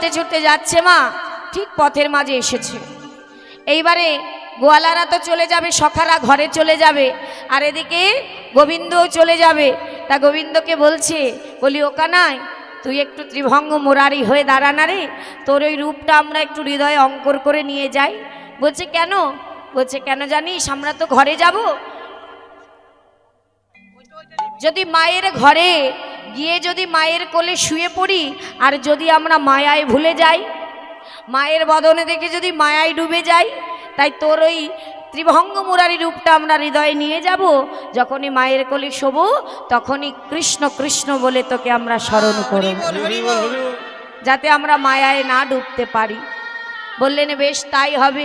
ছুটতে ছুটতে যাচ্ছে মা, ঠিক পথের মাঝে এসেছে। এইবারে গোয়ালারা তো চলে যাবে, সখারা ঘরে চলে যাবে, আর এদিকে গোবিন্দও চলে যাবে। তা গোবিন্দকে বলছে, বলি ওকানায় তুই একটু ত্রিভঙ্গ মোরারি হয়ে দাঁড়ানা রে, তোর ওই রূপটা আমরা একটু হৃদয়ে অঙ্কর করে নিয়ে যাই। বলছে, কেন? বলছে, কেন জানিস, আমরা তো ঘরে যাব। যদি মায়ের ঘরে গিয়ে যদি মায়ের কোলে শুয়ে পড়ি আর যদি আমরা মায়ায় ভুলে যাই মায়ের বদনে দেখে যদি মায়ায় ডুবে যাই তাই তোর ওই ত্রিভঙ্গ মুরারি রূপটা আমরা হৃদয়ে নিয়ে যাব। যখনই মায়ের কোলে শোবো তখনই কৃষ্ণ কৃষ্ণ বলে তোকে আমরা স্মরণ করব। যাতে আমরা মায়ায় না ডুবতে পারি। বললেন বেশ তাই হবে।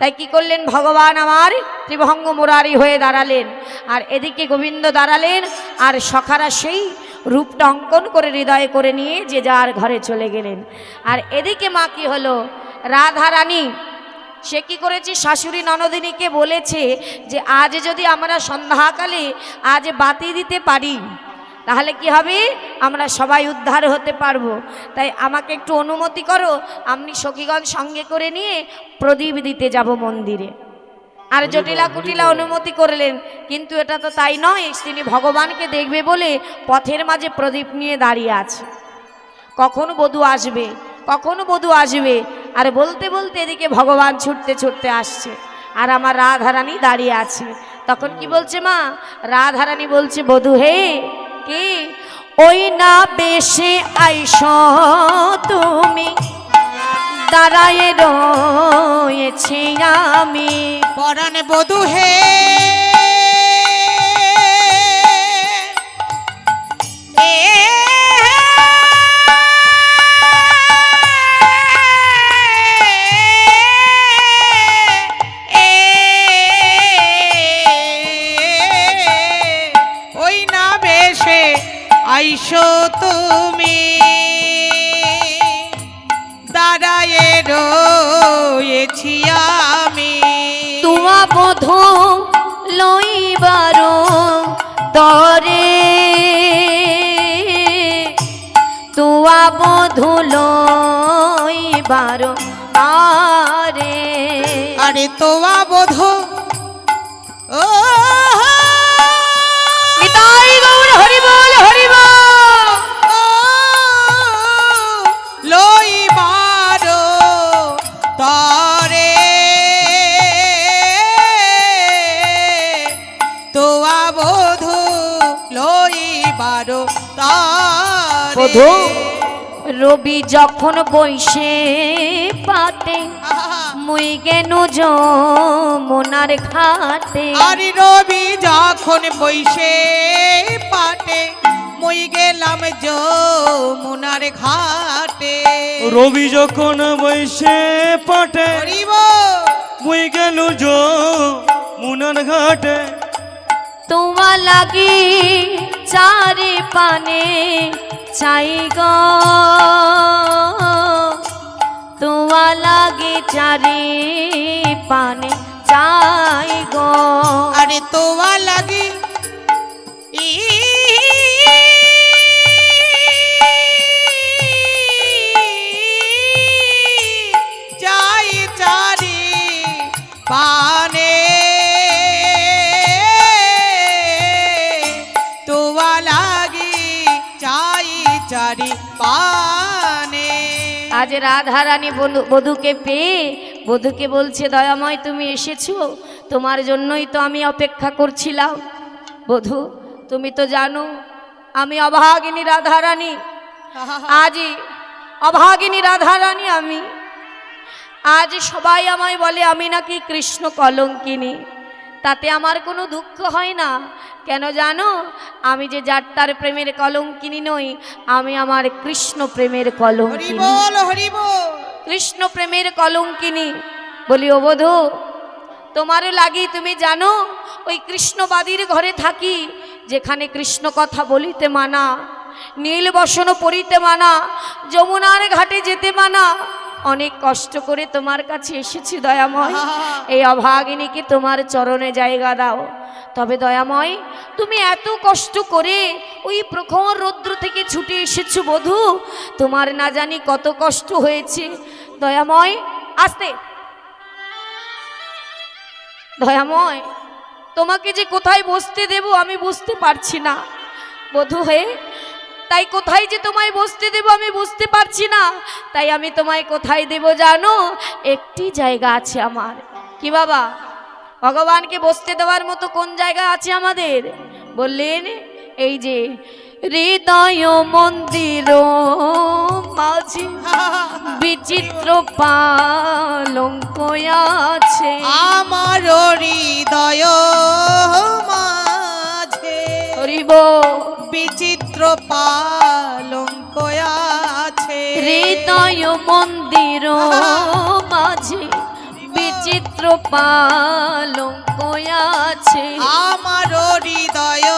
তাই কি করলেন? ভগবান আমার ত্রিভঙ্গ মুরারি হয়ে দাঁড়ালেন। আর এদিকে গোবিন্দ দাঁড়ালেন আর সখারা সেই রূপটা অঙ্কন করে হৃদয়ে করে নিয়ে যে যার ঘরে চলে গেলেন। আর এদিকে মা কি হলো? রাধা রানী সে কি করেছে? শাশুড়ি ননদিনীকে বলেছে যে, আজ যদি আমরা সন্ধ্যাকালে, আজ বাতি দিতে পারি, তাহলে কি হবে? আমরা সবাই উদ্ধার হতে পারব। তাই আমাকে একটু অনুমতি করো আপনি সখীগণ সঙ্গে করে নিয়ে প্রদীপ দিতে যাব মন্দিরে। আর জটিলা কুটিলা অনুমতি করলেন। কিন্তু এটা তো তাই নয় তিনি ভগবানকে দেখবে বলে পথের মাঝে প্রদীপ নিয়ে দাঁড়িয়ে আছে। কখন বধূ আসবে কখন বধূ আসবে আর বলতে বলতে এদিকে ভগবান ছুটতে ছুটতে আসছে। আর আমার রাধারানী দাঁড়িয়ে আছে। তখন কি বলছে মা? রাধারানী বলছে বধূ হে কি? ওই না বেশে আইস তুমি। দাঁড়ায় রয়েছি আমি। পরাণ বধূ হে তরে তুয়া বোধ বারো আরে আরে তোয়া বধু ও বধূ। রবি যখন বইসে পাতে মুই গেন যমুনার ঘাটে। আর রবি যখন বইসে পাটে মই গেলাম যমুনার ঘাটে। রবি যখন বৈশে পাটে মুই গেল যো মুনার ঘাটে। তোমা লাগি চারি পানে চাই গ। তোমা লাগি চারি পানে চাই গো। আরে তোমা লাগি ই রাধারানী বধূ- বধূকে পেয়ে বধুকে বলছে, দয়াময়, তুমি এসেছ। তোমার জন্যই তো আমি অপেক্ষা করছিলাম। বধূ, তুমি তো জানো, আমি অভাগিনী রাধারানী। আজই অভাগিনী রাধারানী আমি। আজ সবাই আমায় বলে, আমি নাকি কৃষ্ণ কলঙ্কিনী। তাতে আমার কোনো দুঃখ হয় না। কেন জানো? আমি যে যাত্রার প্রেমের কলঙ্কিনী নই আমি আমার কৃষ্ণ প্রেমের কলঙ্কিনী। কৃষ্ণ প্রেমের কলঙ্কিনী। বলি ও বধূ তোমারও লাগি তুমি জানো ওই কৃষ্ণবাদীর ঘরে থাকি যেখানে কৃষ্ণ কথা বলিতে মানা নীল বসন পরিতে মানা যমুনার ঘাটে যেতে মানা অনেক কষ্ট করে তোমার কাছে এসেছি, দয়াময়। এই অভাগিনীকে তোমার চরণে জায়গা দাও। তবে দয়াময়, তুমি এত কষ্ট করে ওই প্রখর রৌদ্র থেকে ছুটে এসেছ বধূ। তোমার না জানি কত কষ্ট হয়েছে। দয়াময়, আসতে। দয়াময়, তোমাকে যে কোথায় বসতে দেব আমি বুঝতে পারছি না। বধূ হয়ে তাই কোথায় যে তোমায় বসতে দেব আমি বুঝতে পারছি না। তাই আমি তোমায় কোথায় দেব জানো? একটি জায়গা আছে আমার। কি বাবা? ভগবানকে বসতে দেওয়ার মতো কোন জায়গা আছে আমাদের? বললেন এই যে হৃদয় মন্দির মাঝে বিচিত্র পালঙ্ক আছে। আমার হৃদয় মাঝে হরিব বিচিত্র পালঙ্ক আছে হৃদয় মন্দির মাঝে বিচিত্র পালঙ্ক আছে আমার হৃদয়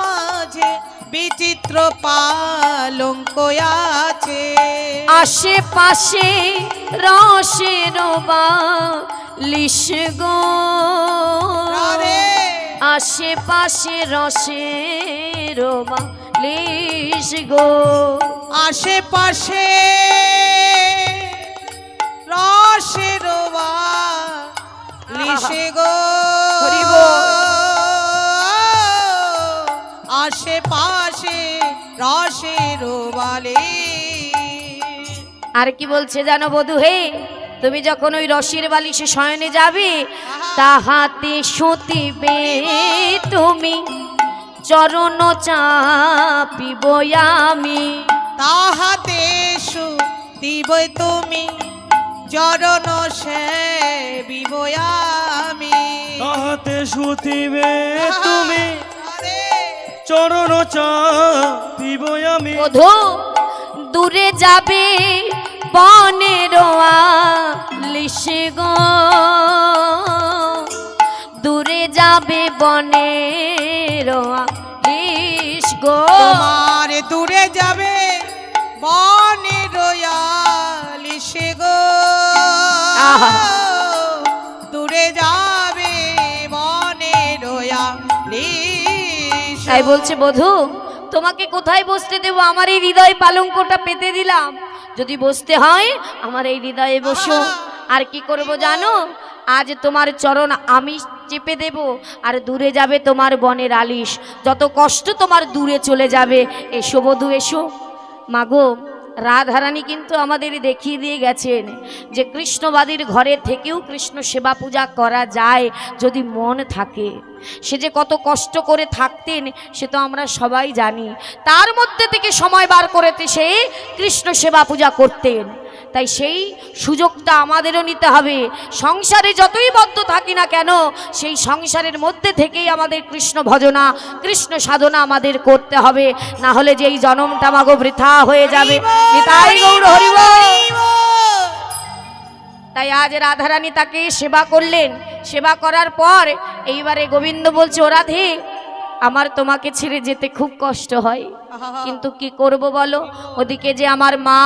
মাঝে বিচিত্র পালঙ্ক আছে আশেপাশে রসের বা লিশ গো আশেপাশে রসের বা লিশ গো। আশেপাশে রসের লিশে গো। আশেপাশে রসের বালে আর কি বলছে জানো বধু হে? তুমি যখন ওই রসের বালিশে শয়নে যাবে তাহাতে সতিবে তুমি। চরণ চাপিব আমি। তাহাতে দিব তুমি চরণ সে বিবয়ামি তাহাতে শুতিবে তুমি চরণ চাপিব আমি। বধু দূরে যাবে বনের লিশে গো। দূরে যাবে বনের লিশ গো। তোমার দূরে যাবে বনে রয়ালি সে গো। দূরে যাবে বনে রয়ালি তাই বলছে বধু তোমাকে কোথায় বসতে দেবো? আমার এই হৃদয় পালঙ্কটা পেতে দিলাম। যদি বসতে হয় আমার এই হৃদয়ে বসো। আর কি করব জানো? আজ তোমার চরণ আমি চেপে দেব, আর দূরে যাবে তোমার বনের আলিশ। যত কষ্ট তোমার দূরে চলে যাবে, এসো বধু, এসো। মাগো, রাধারানী কিন্তু আমাদের দেখিয়ে দিয়ে গেছেন যে কৃষ্ণবাদীর ঘরে থেকেও কৃষ্ণ সেবা পূজা করা যায় যদি মন থাকে। সে যে কত কষ্ট করে থাকতেন, সে তো আমরা সবাই জানি। তার মধ্যে থেকে সময় বার করেতে সে কৃষ্ণ সেবা পূজা করতেন। তাই সেই সুযোগটা আমাদেরও নিতে হবে। সংসারে যতই বদ্ধ থাকি না কেন, সেই সংসারের মধ্যে থেকেই আমাদের কৃষ্ণ ভজনা, কৃষ্ণ সাধনা আমাদের করতে হবে। না হলে যে এই জনমটা মাগো বৃথা হয়ে যাবে। তাই আজ রাধারানী তাকে সেবা করলেন। সেবা করার পর এইবারে গোবিন্দ বলছে, ও রাধে, আমার তোমাকে ছেড়ে যেতে খুব কষ্ট হয়। কিন্তু কি করব বলো? ওদিকে যে আমার মা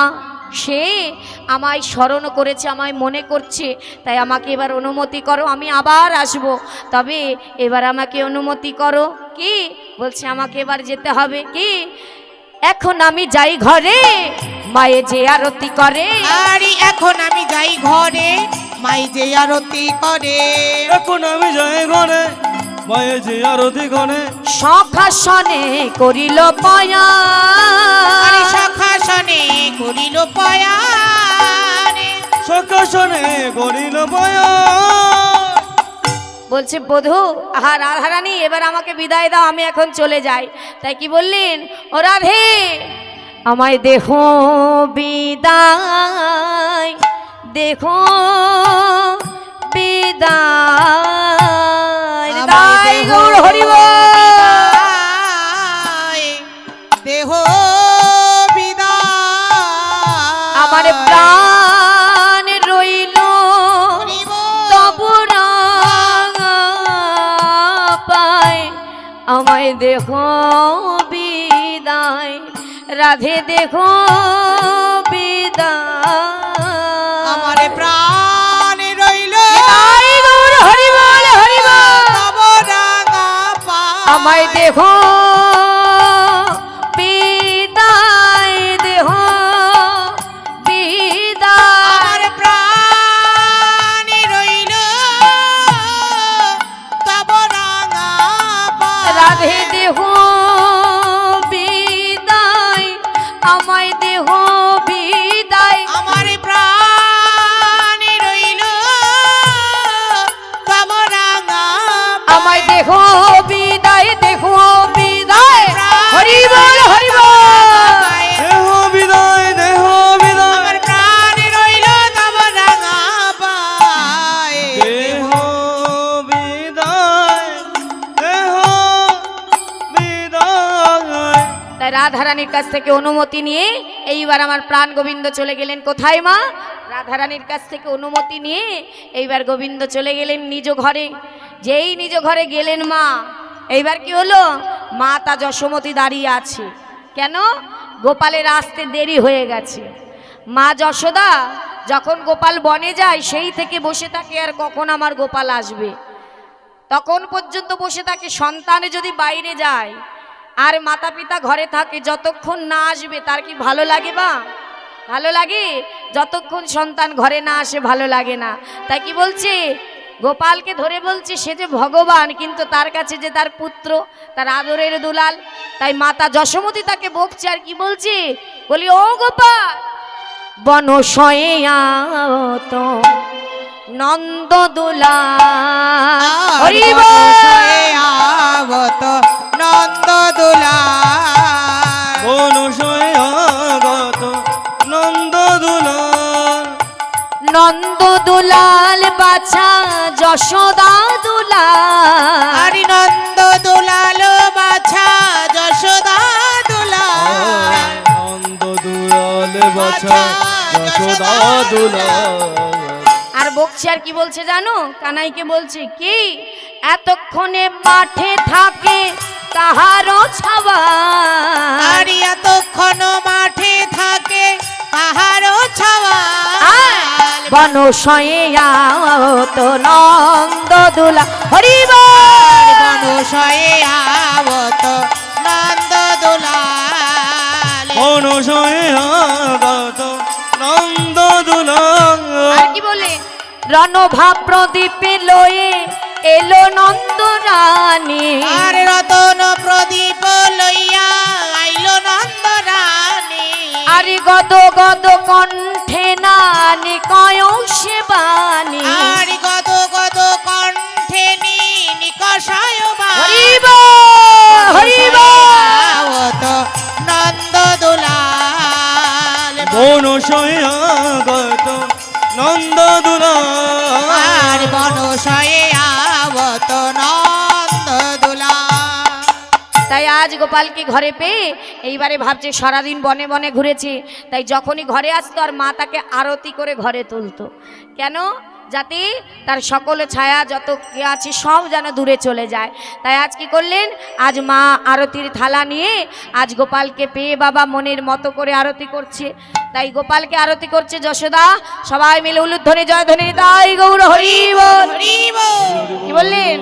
সে আমায় স্মরণ করেছে আমায় মনে করছে। তাই আমাকে এবার অনুমতি করো আমি আবার আসব। তবে এবার আমাকে অনুমতি করো। কি? বলছে আমাকে এবার যেতে হবে। কি? এখন আমি যাই ঘরে মায়ে যে আরতি করে। আরে এখন আমি যাই ঘরে মাই যে আরতি করে। এখন আমি যাই ঘরে। মায়ে যে আরতি ঘরে সখাসনে করিল আরে পয়া সখাসনে করিল পয়ারে সকাশনে করিল বয়া বলছে বধু আহা রাধারানী এবার আমাকে বিদায় দাও আমি এখন চলে যাই। তাই কি বললেন? ও রাধে আমায় দেহ বিদায় দেখো বিদায়। গৌর হরিব দেহ আমার প্রাণ রইল হরিব। তবু পায় আমায় দেহ বিদায়। রাধে দেখো বিদায়। আমার প্রাণ আমায় দেহ রাধারানীর কাছ থেকে অনুমতি নিয়ে এইবার আমার প্রাণ গোবিন্দ চলে গেলেন কোথায় মা? রাধারানীর কাছ থেকে অনুমতি নিয়ে এইবার গোবিন্দ চলে গেলেন নিজ ঘরে। যেই নিজ ঘরে গেলেন মা, এইবার কি হলো? মা তা যশোমতী দাঁড়িয়ে আছে। কেন? গোপালের আসতে দেরি হয়ে গেছে। মা যশোদা, যখন গোপাল বনে যায়, সেই থেকে বসে থাকে আর কখন আমার গোপাল আসবে? তখন পর্যন্ত বসে থাকে। সন্তানে যদি বাইরে যায় আর মাতা পিতা ঘরে থাকে যতক্ষণ না আসবে তার কি ভালো লাগে বা? ভালো লাগে? যতক্ষণ সন্তান ঘরে না আসে ভালো লাগে না। তাই কি বলছে? গোপালকে ধরে বলছে সে যে ভগবান কিন্তু তার কাছে যে তার পুত্র তার আদরের দুলাল তাই মাতা যশোমতী তাকে বকছে আর কি বলছে? বলি ও গোপাল বনশয়ে তো নন্দ দুলাল। দুলাল বাছা যশোদা দুলাল। হরি নন্দ দুলাল বাছা যশোদা দুলাল। নন্দ দুলাল বাছা যশোদা দুলাল। আর বকছে আর কি বলছে জানো? কানাইকে বলছে কি? এতক্ষণে মাঠে থাকে কাহারও ছাওয়া। আর এতক্ষণ মাঠে থাকে বনশয়ে তো নন্দ দুলা। হরিব বনশয়ে আবত নন্দ দুলাল মনুষয় আগত নন্দ আর কি বলে রণভা প্রদীপে লয়ে এলো নন্দ রানী। আর রতন প্রদীপ লইয়া আইল নন্দ রানী। গদ গদ কণ্ঠে নানি কয় সেবানি আর গদ গদ তাই আজ গোপালকে ঘরে পেয়ে এইবারে ভাবছে সারাদিন বনে বনে ঘুরেছে। তাই যখনই ঘরে আসতো আর মা তাকে আরতি করে ঘরে তুলতো। কেন? যাতে তার সকল ছায়া যত কে আছে সব যেন দূরে চলে যায়। তাই আজ কি করলেন? আজ মা আরতির থালা নিয়ে আজ গোপালকে পেয়ে বাবা মনের মতো করে আরতি করছে। তাই গোপালকে আরতি করছে যশোদা। সবাই মিলে উলুধ্বনি জয়ধ্বনি তাই গৌর হরি বল হরি বল। কি বললেন?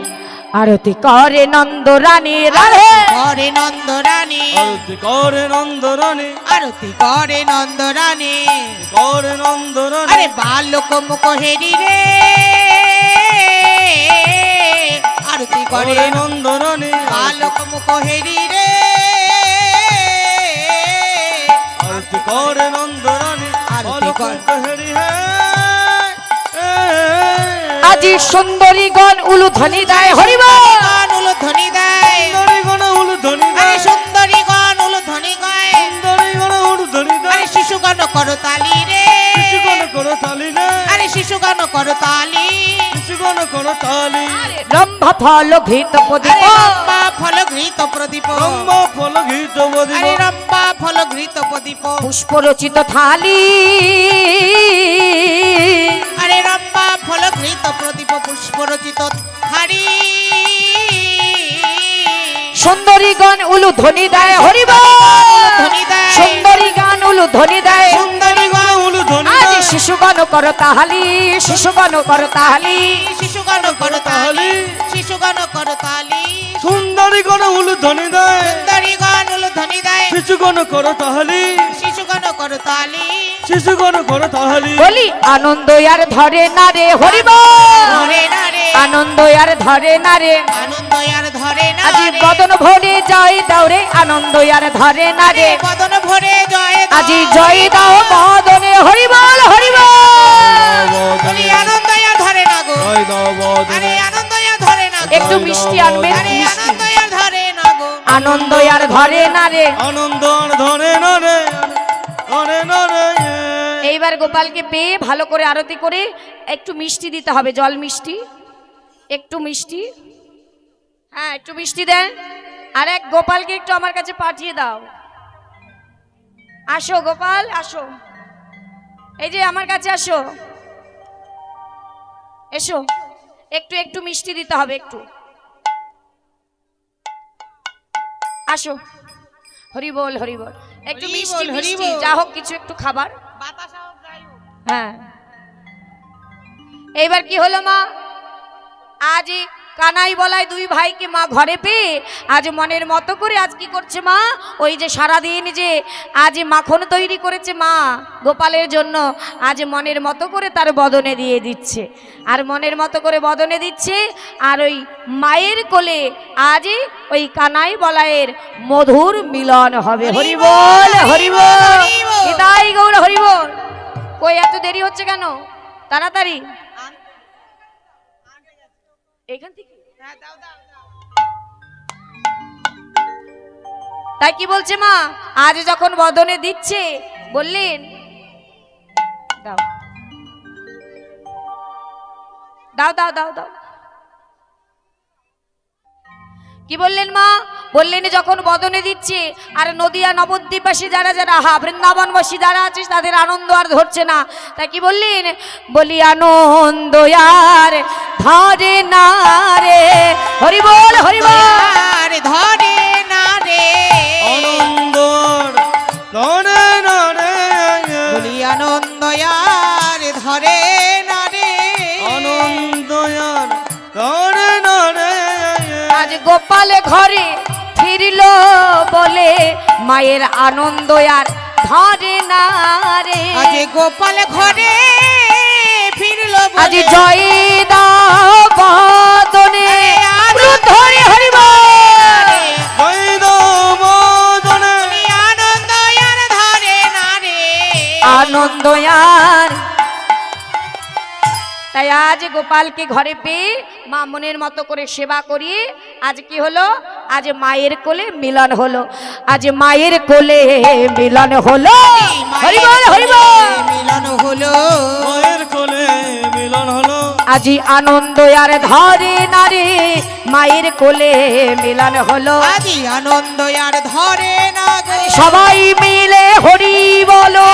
আরতি করে নন্দ রানী রাধে করে নন্দ রানী আরতি করে নন্দ রানী আরতি করে নন্দ রানী করে নন্দ রানী আরে বালক মুখ হেরি রে। আরতি করে করে নন্দ রানী বালক মুখ হেরি রে। আরতি করে নন্দ রানী আরতি করে। হরি হে। আজি সুন্দরীগণ উলুধ্বনি দেয় হরিব উলু উলো ধ্বনি দেয়। সুন্দরী গণ উলু ধ্বনি দেয়। সুন্দরী গান উলো ধ্বনি গায় সুন্দরী গণ উলু ধ্বনি আরে দেয় শিশু গান করো তালি রে। শিশুগণ করো তালি রে। আরে শিশু গান করো তালি। শিশুগণ করো তালি। রম্ভা ফল ঘৃত প্রদীপ। রম্বা ফল ঘৃত প্রদীপ। ব্রহ্ম ফল গীত বদিব আরে রম্বা ফল ঘৃত প্রদীপ। পুষ্প রচিত থালি। আরে রম্বা ফল ঘৃত প্রদীপ পুষ্প রচিত হাড়ি সুন্দরীগণ হরিব ধ্বনি দেয়। সুন্দর কর তাহালি শিশুগণ কর তাহালি। শিশুগণ করো তালি শিশুগণ করো তালি সুন্দরী গণ উলু ধ্বনি দেয়। সুন্দরী গান হলো ধ্বনি দেয়। শিশুগণ করো তাহলি। শিশুগণ করো তালি শিশুগণ করো তাহলি। বলি আনন্দ আর ধরে না রে হরিব। ধরে না রে। আনন্দ আর ধরে না রে। আনন্দ আর ধরে না আজি বদন ভরে জয় দাও রে আনন্দ আর ধরে না রে। বদন ভরে জয় আজি জয় দাও বদনে হরিবল হরিবল। ধরে না গো। আরে ধরে না একটু মিষ্টি আরে আর ধরে না গো। আনন্দ ধরে না রে। আনন্দ ধরে না রে ধরে না রে। এইবার গোপালকে পেয়ে ভালো করে আরতি করে একটু মিষ্টি দিতে হবে জল মিষ্টি। একটু মিষ্টি। হ্যাঁ একটু মিষ্টি দেন। আর এক গোপালকে একটু আমার কাছে পাঠিয়ে দাও। আসো গোপাল আসো। এই যে আমার কাছে আসো। এসো। একটু একটু মিষ্টি দিতে হবে একটু। আসো। হরি বল হরি বল। একটু মিষ্টি হরি মিষ্টি। যা হোক কিছু একটু খাবার। হ্যাঁ। এইবার কি হলো মা? আজই কানাই বলায় দুই ভাইকে মা ঘরে পেয়ে আজ মনের মতো করে আজ কি করছে মা? ওই যে সারাদিন যে আজ মাখন তৈরি করেছে মা গোপালের জন্য আজ মনের মতো করে তার বদনে দিয়ে দিচ্ছে। আর মনের মতো করে বদনে দিচ্ছে আর ওই মায়ের কোলে আজ ওই কানাই বলায়ের মধুর মিলন হবে। হরিবল হরিবল! গৌর হরিবল! কই এত দেরি হচ্ছে কেন? তাড়াতাড়ি! এখান থেকে? হ্যাঁ। তাই কি বলছে মা? আজ যখন বদনে দিচ্ছে বললেন দাও। দাও দাও দাও দাও। কি বললেন মা? বললেন যখন বদনে দিচ্ছে, আর নদিয়া নবদ্বীপবাসী যারা যারা হা বৃন্দাবনবাসী যারা আছে তাদের আনন্দ আর ধরছে না। তা কি বললেন? বলি, আনন্দ আর ধরে না রে। হরি বল। গোপাল ঘরে ফিরল বলে মায়ের আনন্দ আর ধরে না রে। আজ গোপাল ঘরে ফিরলো। আজ জয় দাও বদনে ধরে হরিব আনন্দ আর। তাই আজ গোপালকে ঘরে পেয়ে মা মনের মতো করে সেবা করিয়ে আজ কি হলো? আজ মায়ের কোলে মিলন হলো। আজ মায়ের কোলে মিলন হলো। হরিবল হরিবল মিলন হলো মায়ের কোলে মিলন হলো। আজি আনন্দ আর ধরে নারে মায়ের কোলে মিলন হলো। আজি আনন্দ আর ধরে না সবাই মিলে হরি বলো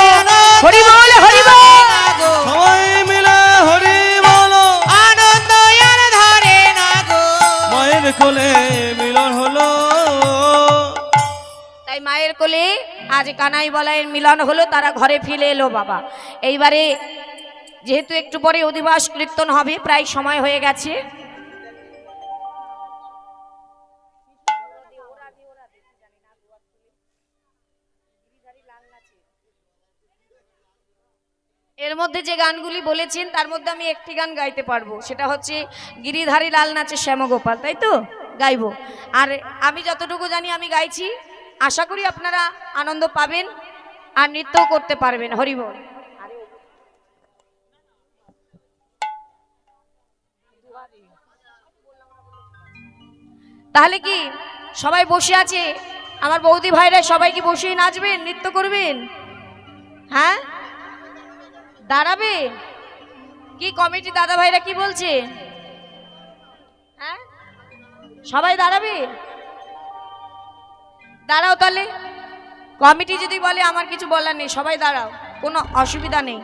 হরি বল হরি বল। কোলে মিলন হলো। তাই মায়ের কোলে আজ কানাই বলাইয়ের মিলন হলো, তারা ঘরে ফিরে এলো বাবা। এইবারে যেহেতু একটু পরে অধিবাস কীর্তন হবে, প্রায় সময় হয়ে গেছে। এর মধ্যে যে গানগুলি বলেছেন, তার মধ্যে আমি একটি গান গাইতে পারব। সেটা হচ্ছে গিরিধারী লাল নাচে শ্যামগোপাল, তাই তো? গাইবো। আর আমি যতটুকু জানি আমি গাইছি। আশা করি আপনারা আনন্দ পাবেন আর নৃত্যও করতে পারবেন। হরিবল তাহলে কি সবাই বসে আছে? আমার বৌদি ভাইরা সবাই কি বসেই নাচবেন, নৃত্য করবেন? হ্যাঁ? দাঁড়াবে? কি কমিটি দাদা ভাইরা কি বলছে? হ্যাঁ? সবাই দাঁড়াবে? দাঁড়াও তাহলে। কমিটি যদি বলে, আমার কিছু বলার নেই, সবাই দাঁড়াও, কোনো অসুবিধা নেই।